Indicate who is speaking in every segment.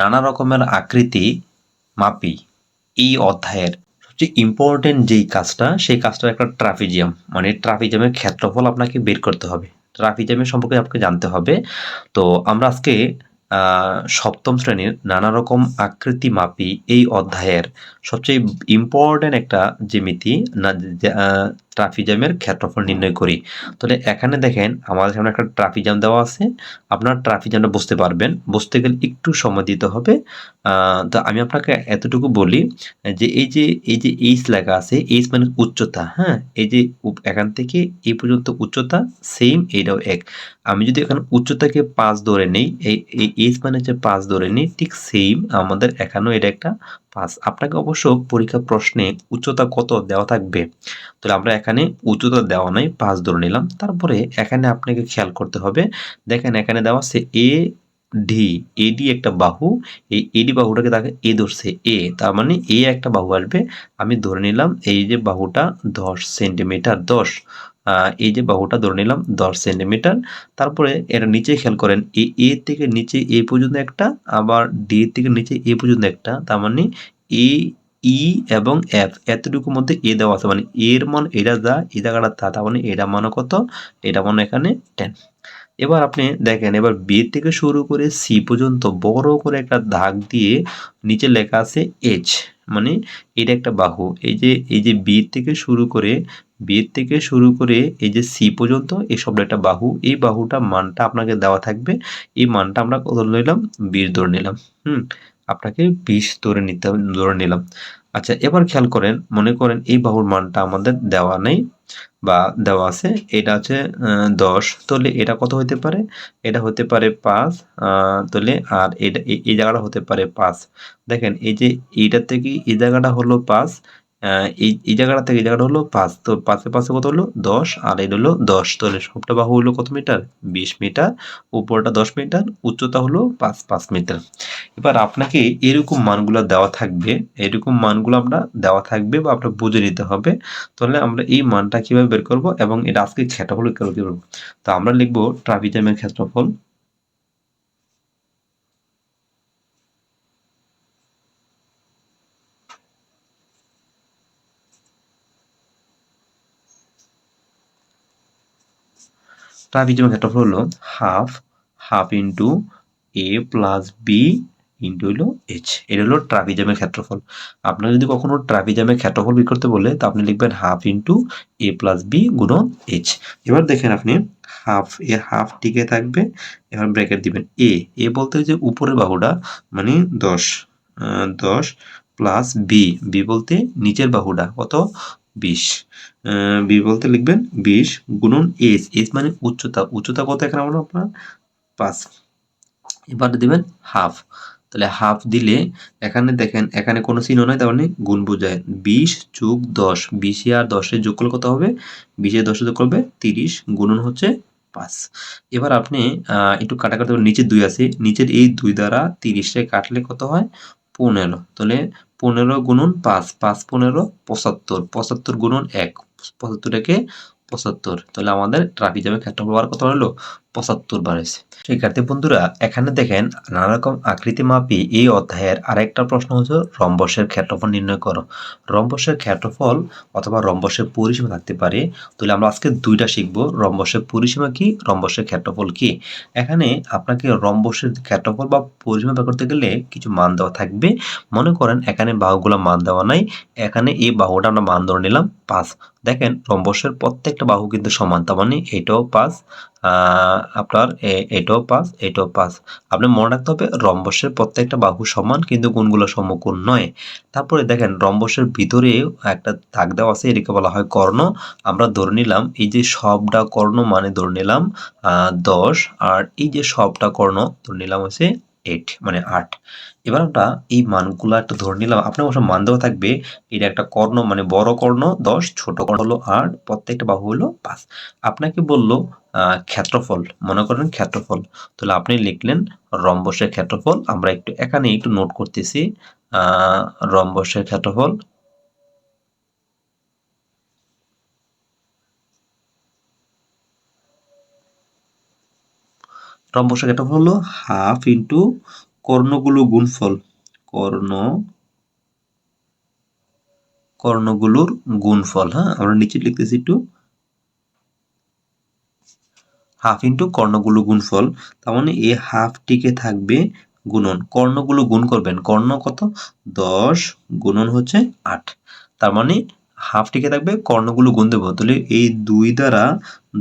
Speaker 1: নানা রকমের আকৃতি মাপি। এই অধ্যায়ের সবচেয়ে ইম্পর্টেন্ট যেই কাজটা, সেই কাজটা একটা ট্রাফিজিয়াম মানে ট্রাফিজিয়ামের ক্ষেত্রফল আপনাকে বের করতে হবে। ট্রাফিজিয়ামের সম্পর্কে আপনাকে জানতে হবে। তো আমরা আজকে সপ্তম শ্রেণির নানা রকম আকৃতি মাপি এই অধ্যায়ের সবচেয়ে ইম্পর্টেন্ট একটা জ্যামিতি, না ট্রাফিজামের ক্ষেত্রফল নির্ণয় করি। তাহলে এখানে দেখেন আমাদের সামনে একটা ট্রাফিজাম দেওয়া আছে। আপনার ট্রাফিজামটা বুঝতে পারবেন। বুঝতে গেলে একটু সময় দিতে হবে। তো আমি আপনাকে এতটুকু বলি যে এই যে এই যে এইচ লেখা আছে এইচ মানে উচ্চতা হ্যাঁ? এই যে এখান থেকে এই পর্যন্ত উচ্চতা সেম এইটাও এক। আমি যদি এখানে উচ্চতাকে পাঁচ ধরে নেই, এই এইচ মানে হচ্ছে পাঁচ ধরে নিই, ঠিক সেম আমাদের এখানেও এটা একটা পাঁচ আপনাকে অবশ্য পরীক্ষা প্রশ্নে উচ্চতা কত দেওয়া থাকবে? তাহলে আমরা এখানে উচ্চতা দেওয়া নাই পাঁচ ধরে নিলাম। তারপরে এখানে আপনাকে খেয়াল করতে হবে, দেখেন এখানে দেওয়া আছে এ ডি এডি একটা বাহু, এই এডি বাহুটাকে তাকে এ ধরছে এ তার মানে এ একটা বাহু আসবে। আমি ধরে নিলাম এই যে বাহুটা দশ সেন্টিমিটার, দশ। এই যে বাহুটা ধরে নিলাম দশ সেন্টিমিটার। তারপরে এর নিচে খেয়াল করেন এই এ থেকে নিচে এ পর্যন্ত একটা, আবার ডি থেকে নিচে এ পর্যন্ত একটা, তার মানে এ, ই এবং এফ, এতটুকুর মধ্যে এ দেওয়া আছে। মানে এর মান এটা যা এই জায়গাটা তা, তার মানে এটা মানে কত, এটা মানে এখানে টেন। এবার আপনি দেখেন, এবার বি থেকে শুরু করে সি পর্যন্ত বড় করে একটা দাগ দিয়ে নিচে লেখা আছে এইচ মানে এটা একটা বাহু। এই যে এই যে বি থেকে শুরু করে বি থেকে শুরু করে এই যে সি পর্যন্ত এই শব্দ একটা বাহু, এই বাহুটা মানটা আপনাকে দেওয়া থাকবে। এই মানটা আমরা কত নিলাম? বিশ ধরে নিলাম। হুম, আপনাকে বিশ ধরে নিতে ধরে নিলাম। আচ্ছা এবার খেয়াল করেন, মনে করেন এই বাহুর মানটা আমাদের দেওয়া নেই। বা দেওয়া আছে এটা আছে আহ, দশ তাহলে এটা কত হতে পারে? এটা হতে পারে পাঁচ তাহলে আর এটা এই- জায়গাটা হতে পারে পাঁচ। দেখেন এই যে এইটার থেকে এই জায়গাটা হলো পাঁচ এই এই জায়গাটা থেকে এই জায়গাটা হলো পাঁচ, তো পাঁচে পাঁচে কত হলো? দশ, আর এটা হলো দশ। তাহলে সবটা বাহু হলো কত মিটার? বিশ মিটার। উপরটা দশ মিটার, উচ্চতা হলো পাঁচ পাঁচ মিটার। এবার আপনাকে এরকম মানগুলো দেওয়া থাকবে, এরকম মানগুলো আমরা দেওয়া থাকবে বা আপনার বুঝে নিতে হবে। তাহলে আমরা এই মানটা কীভাবে বের করব এবং এটা আজকে ক্ষেত্রফল বের করব? তো আমরা লিখব ট্রাপিজামের ক্ষেত্রফল। ট্রাপিজামের ক্ষেত্রফল হলো half half into A plus B into হলো এইচ এটা হলো ট্রাপিজামের ক্ষেত্রফল। আপনার যদি কখনো ট্রাপিজামের ক্ষেত্রফল বের করতে বলে, তা আপনি লিখবেন half into A plus B গুণন এইচ এবার দেখেন আপনি হাফ এর হাফ টিকে থাকবে, এবার ব্র্যাকেট দিবেন এ এ বলতে যে উপরের বাহুটা মানে দশ দশ প্লাস বি বি বলতে নিচের বাহুটা কত বিশ। বি বলতে লিখবেন বিশ গুণন এস এস মানে উচ্চতা। উচ্চতা কত এখানে আমরা আপনার? পাঁচ। এবার দিবেন হাফ তাহলে হাফ দিলে এখানে দেখেন, এখানে কোনো চিহ্ন নয় তার মানে গুণ বোঝায়। বিশ যোগ দশ। বিশে আর দশের যোগ করলে কত হবে? বিশে দশে যোগ করবে তিরিশ। গুণন হচ্ছে পাঁচ। এবার আপনি একটু কাটাকাটি নিচে দুই আছে। নিচের এই দুই দ্বারা তিরিশে কাটলে কত হয়? পনেরো। তাহলে পনেরো গুণন পাঁচ পাঁচ পনেরো, পঁচাত্তর পঁচাত্তর গুণন এক, পঁচাত্তর একে পঁচাত্তর। তাহলে আমাদের ট্রাফিক জ্যামের ক্ষেত্রফল বার কত হলো পঁচাত্তর বার হয়েছে। শিক্ষার্থী বন্ধুরা, এখানে দেখেন নানা রকম আকৃতি মাপি এই অধ্যায়ের আরেকটা প্রশ্ন হচ্ছে, রম্বসের ক্ষেত্রফল নির্ণয় করো। রম্বসের ক্ষেত্রফল অথবা রম্বসের পরিসীমা থাকতে পারে। তাহলে আমরা আজকে দুইটা শিখব, রম্বসের পরিসীমা কি, রম্বসের ক্ষেত্রফল কি? এখানে আপনাকে রম্বসের ক্ষেত্রফল বা পরিসীমা বের করতে গেলে কিছু মান দেওয়া থাকবে। মনে করেন এখানে বাহুগুলো মান দেওয়া নাই, এখানে এই বাহুটা আমরা মান ধরে নিলাম পাঁচ। দেখেন রম্বসের প্রত্যেকটা বাহু কিন্তু সমান, তার মানে এটাও পাঁচ আপনার এটাও পাস এটাও পাস। আপনার মনে রাখতে হবে, রম্বসের প্রত্যেকটা বাহু সমান, কিন্তু কোনগুলো সমকোণ নয়। তারপরে দেখেন, রম্বসের ভিতরে একটা দাগ দেওয়া আছে, এটাকে বলা হয় কর্ণ। আমরা ধরে নিলাম, এই যে সবটা কর্ণ মানে ধরে নিলাম দশ, আর এই যে সবটা কর্ণ ধরে নিলাম হচ্ছে এইট মানে আট। এবার আমরা এই মানগুলো একটা ধরে নিলাম। আপনার অবশ্য মান দেওয়া থাকবে, এটা একটা কর্ণ মানে বড় কর্ণ, দশ, ছোট কর্ণ হলো আট, প্রত্যেকটা বাহু হলো পাঁচ। আপনাকে বলল ক্ষেত্রফল, মনে করেন ক্ষেত্রফল। তাহলে আপনি লিখলেন রম্বসের ক্ষেত্রফল, আমরা একটু এখানে একটু নোট করতেছি রম্বসের ক্ষেত্রফল রম্বসের হলো হাফ ইন্টু কর্ণগুলো গুণফল। কর্ণ, কর্ণগুলোর গুণফল হ্যাঁ? আমরা নিচে লিখতেছি একটু। হাফ ইন্টু কর্ণগুলো গুণফল, তার মানে এই হাফটিকে থাকবে গুণন। কর্ণগুলো গুণ করবেন। কর্ণ কত? দশ গুণন হচ্ছে আট। তার মানে হাফটিকে থাকবে, কর্ণগুলো গুণ দেবো তাহলে এই দুই দ্বারা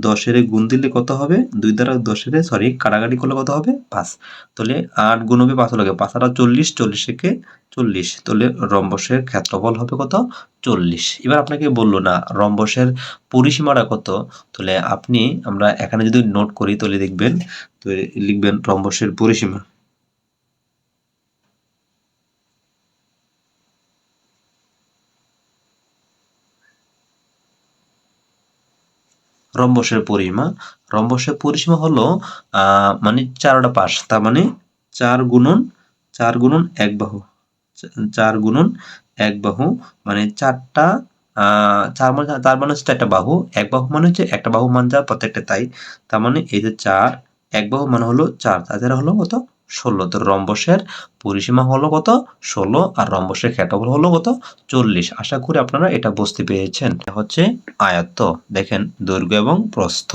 Speaker 1: দশের গুণ দিলে কত হবে? দুই দ্বারা দশের সরি কাটাকাটি করলে কত হবে? পাঁচ। তাহলে আট গুণ হবে পাঁচ লাগে। পাঁচ আটা চল্লিশ চল্লিশ থেকে চল্লিশ। তাহলে রম্বসের ক্ষেত্রফল হবে কত? চল্লিশ। এবার আপনাকে বলল না, রম্বসের পরিসীমাটা কত? তাহলে আপনি, আমরা এখানে যদি নোট করি, তাহলে দেখবেন তো লিখবেন রম্বসের পরিসীমা। রম্বসের পরিসীমা। রম্বসের পরিসীমা হলো মানে চারটা পাশ, তার মানে চার গুণন চার গুণন এক বাহু। চার গুণন এক বাহু মানে চারটা চার মানে চার মানে হচ্ছে একটা বাহু। এক বাহু মানে হচ্ছে একটা বাহু মান যা প্রত্যেকটা তাই। তার মানে এই যে চার, এক বাহু মানে হলো চার। তাদের হলো কত? ষোলো তো রম্বসের পরিসীমা হলো কত? ষোলো। আর রম্বসের ক্ষেত্রফল হলো কত? চল্লিশ। আশা করি আপনারা এটা বুঝতে পেরেছেন। হচ্ছে আয়ত্ত। দেখেন, দৈর্ঘ্য এবং প্রস্থ।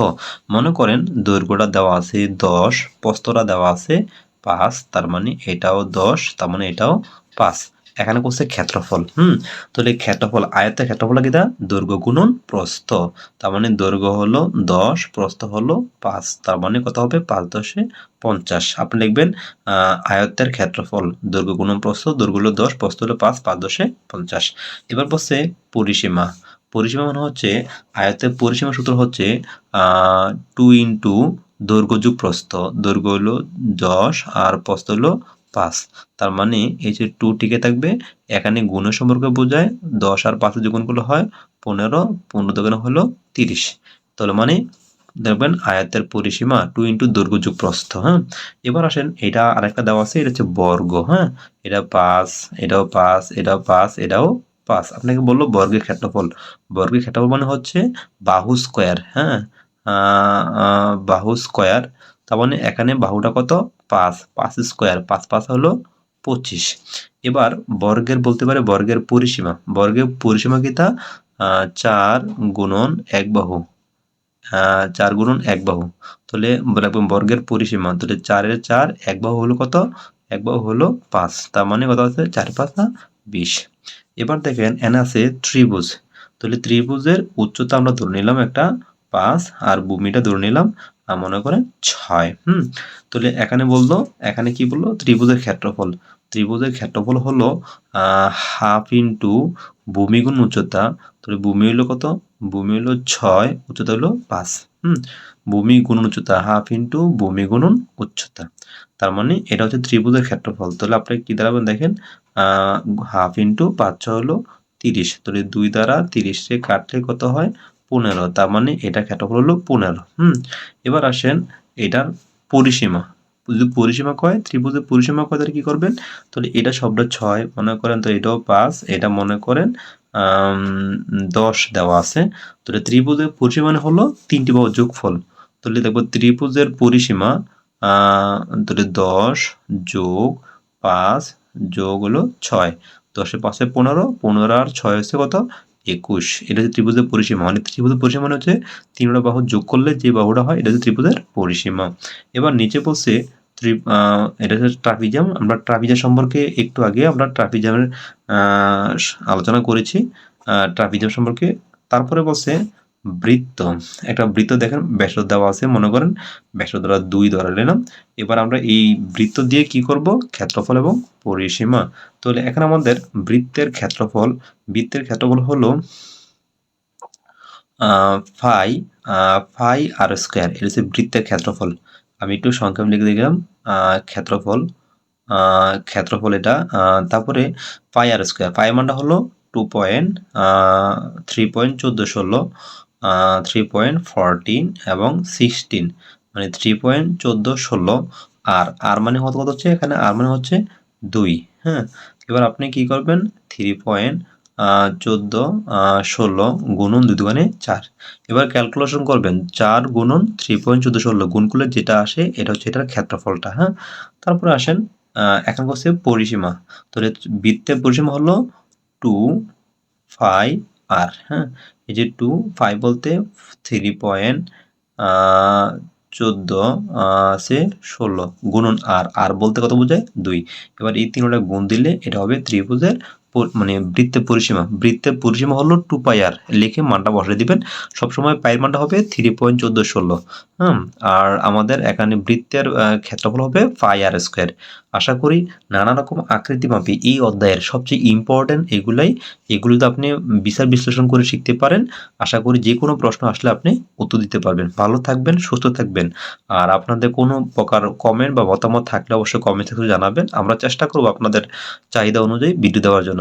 Speaker 1: মনে করেন দৈর্ঘ্যটা দেওয়া আছে দশ, প্রস্থটা দেওয়া আছে পাঁচ, তার মানে এটাও দশ, তার মানে এটাও পাঁচ। এখানে করছে ক্ষেত্রফল, হুম? তাহলে ক্ষেত্রফল, আয়ত্তের ক্ষেত্রফল কি দৈর্ঘ্য গুণন প্রস্থ। তার মানে দৈর্ঘ্য হলো দশ, প্রস্থ হলো পাঁচ। তার মানে কত হবে? পাঁচ দশে পঞ্চাশ। আপনি লিখবেন আয়ত্তের ক্ষেত্রফল দৈর্ঘ্য গুণন প্রস্থ দৈর্ঘ্য হলো দশ, প্রস্থ হলো পাঁচ পাঁচ দশে পঞ্চাশ। এবার বসছে পরিসীমা। পরিসীমা মানে হচ্ছে, আয়ত্তের পরিসীমা সূত্র হচ্ছে টু ইন্টু দৈর্ঘ্য যুগ প্রস্থ। দৈর্ঘ্য হলো দশ আর প্রস্থ হলো পাঁচ। তার মানে এই যে টু টিকে থাকবে, এখানে গুণের সম্পর্কে বোঝায় দশ আর পাঁচে যে গুণগুলো হয় পনেরো পনেরো দোকানে হলো তিরিশ। তাহলে মানে দেখবেন আয়াতের পরিসীমা টু ইন্টু দৈর্ঘ্য যুগ প্রস্থ হ্যাঁ? এবার আসেন, এটা আরেকটা দেওয়া আছে, এটা হচ্ছে বর্গ হ্যাঁ? এটা পাঁচ, এটাও পাঁচ এটাও পাঁচ এটাও পাঁচ। আপনাকে বলল বর্গের ক্ষেত্রফল। বর্গের ক্ষেত্রফল মানে হচ্ছে বাহু স্কোয়ার হ্যাঁ? বাহু স্কোয়ার তার মানে এখানে বাহুটা কত? পাঁচ পাঁচ স্কোয়ার, পাঁচ পাঁচ হলো পঁচিশ। এবার বর্গের বলতে পারে বর্গের পরিসীমা। বর্গের পরিসীমা কি তা? চার গুণন এক বাহু। চার গুণন এক বাহু। তাহলে বর্গের পরিসীমা, তাহলে চারের চার এক বাহু হলো কত? এক বাহু হলো পাঁচ। তার মানে কত আছে? চার, পাঁচ, না বিশ। এবার দেখেন এনে আছে ত্রিভুজ। তাহলে ত্রিভুজের উচ্চতা আমরা ধরে নিলাম একটা পাঁচ, আর ভূমিটা ধরে নিলাম মনে করেন ছয়, হুম? তাহলে এখানে বলল, এখানে কি বলল? ত্রিভুজের ক্ষেত্রফল। ত্রিভুজের ক্ষেত্রফল হলো হাফ ইন্টু ভূমিগুণ উচ্চতা, তাহলে ভূমি হলো কত? ভূমি হলো ছয়, উচ্চতা হলো পাঁচ, হুম? ভূমি গুণন উচ্চতা হাফ ইন্টু ভূমি গুণন উচ্চতা। তার মানে এটা হচ্ছে ত্রিভুজের ক্ষেত্রফল। তাহলে আপনি কি দাঁড়াবেন? দেখেন হাফ ইন্টু পাঁচ ছ হলো তিরিশ, তাহলে দুই দ্বারা তিরিশে কাটলে কত হয়? পনেরো, তার মানে এটা ক্ষেত্রফল হলো পনেরো, হুম? এবার আসেন এটার পরিসীমা। যদি পরিসীমা কয়, ত্রিভুজের পরিসীমা কয়, তাহলে কি করবেন? তাহলে এটা শব্দটা ছয়, মনে করেন তো এটাও পাঁচ, এটা মনে করেন দশ দেওয়া আছে। তাহলে ত্রিভুজের পরিসীমা মানে হলো তিনটি বাহু যোগফল। তাহলে দেখব ত্রিভুজের পরিসীমা তাহলে দশ যোগ পাঁচ যোগ হলো ছয়। দশে পাঁচে পনেরো পনেরো আর ছয় হচ্ছে কত? একুশ। এটা হচ্ছে ত্রিভুজের পরিসীমা। মানে ত্রিভুজের পরিসীমা মানে হচ্ছে তিনটা বাহু যোগ করলে যে বাহুটা হয়, এটা হচ্ছে ত্রিভুজের পরিসীমা। এবার নিচে বলছে এটা হচ্ছে ট্রাফিজাম আমরা ট্রাফিজাম সম্পর্কে একটু আগে আমরা ট্রাফিজামের আলোচনা করেছি। ট্রাফিজাম সম্পর্কে। তারপরে বলছে বৃত্ত। একটা বৃত্ত দেখেন ব্যাস দেওয়া আছে, মনে করেন ব্যাস দ্বারা দুই ধরা নিলাম এবার আমরা এই বৃত্ত দিয়ে কি করব? ক্ষেত্রফল এবং পরিসীমা। তাহলে এখানে আমাদের বৃত্তের ক্ষেত্রফল বৃত্তের ক্ষেত্রফল হলো ফাই ফাই আর স্কোয়ার। এটা হচ্ছে বৃত্তের ক্ষেত্রফল। আমি একটু সংক্ষেপ লিখে দিলাম ক্ষেত্রফল ক্ষেত্রফল এটা তারপরে ফাই আর স্কোয়ার। ফাই মানটা হলো টু পয়েন্ট থ্রি পয়েন্ট চোদ্দ ষোলো। থ্রি পয়েন্ট ফরটিন এবং সিক্সটিন মানে থ্রি পয়েন্ট চোদ্দ ষোলো, আর আর মানে কত কত হচ্ছে? এখানে আর মানে হচ্ছে দুই হ্যাঁ? এবার আপনি কি করবেন? থ্রি পয়েন্ট চোদ্দ ষোলো গুণন দুই দোকানে চার। এবার ক্যালকুলেশন করবেন, চার গুণন থ্রি পয়েন্ট চোদ্দ ষোলো গুণ করলে যেটা আসে, এটা হচ্ছে এটার ক্ষেত্রফলটা হ্যাঁ? তারপরে আসেন এখন হচ্ছে পরিসীমা। তাহলে বৃত্তের পরিসীমা হলো টু ফাইভ আর হ্যাঁ? এই যে টু ফাইভ বলতে থ্রি পয়েন্ট চোদ্দ আছে ষোলো, গুণন আর আর বলতে কত বোঝায়? দুই। এবার এই তিনটা গুণ দিলে এটা হবে ত্রিভুজের মানে বৃত্তের পরিসীমা বৃত্তের পরিসীমা হলো টু পাই আর লিখে মানটা বসে দিবেন। সবসময় পায়ের মানটা হবে থ্রি পয়েন্ট চোদ্দ ষোলো হুম? আর আমাদের এখানে বৃত্তের ক্ষেত্রফল হবে পাই আর স্কোয়ার আশা করি নানা রকম আকৃতি মাপি এই অধ্যায়ের সবচেয়ে ইম্পর্টেন্ট এগুলাই, এগুলো তো আপনি বিচার বিশ্লেষণ করে শিখতে পারেন। আশা করি যে কোনো প্রশ্ন আসলে আপনি উত্তর দিতে পারবেন। ভালো থাকবেন, সুস্থ থাকবেন। আর আপনাদের কোনো প্রকার কমেন্ট বা মতামত থাকলে অবশ্যই কমেন্ট সেকশনে জানাবেন। আমরা চেষ্টা করব আপনাদের চাহিদা অনুযায়ী ভিডিও দেওয়ার জন্য।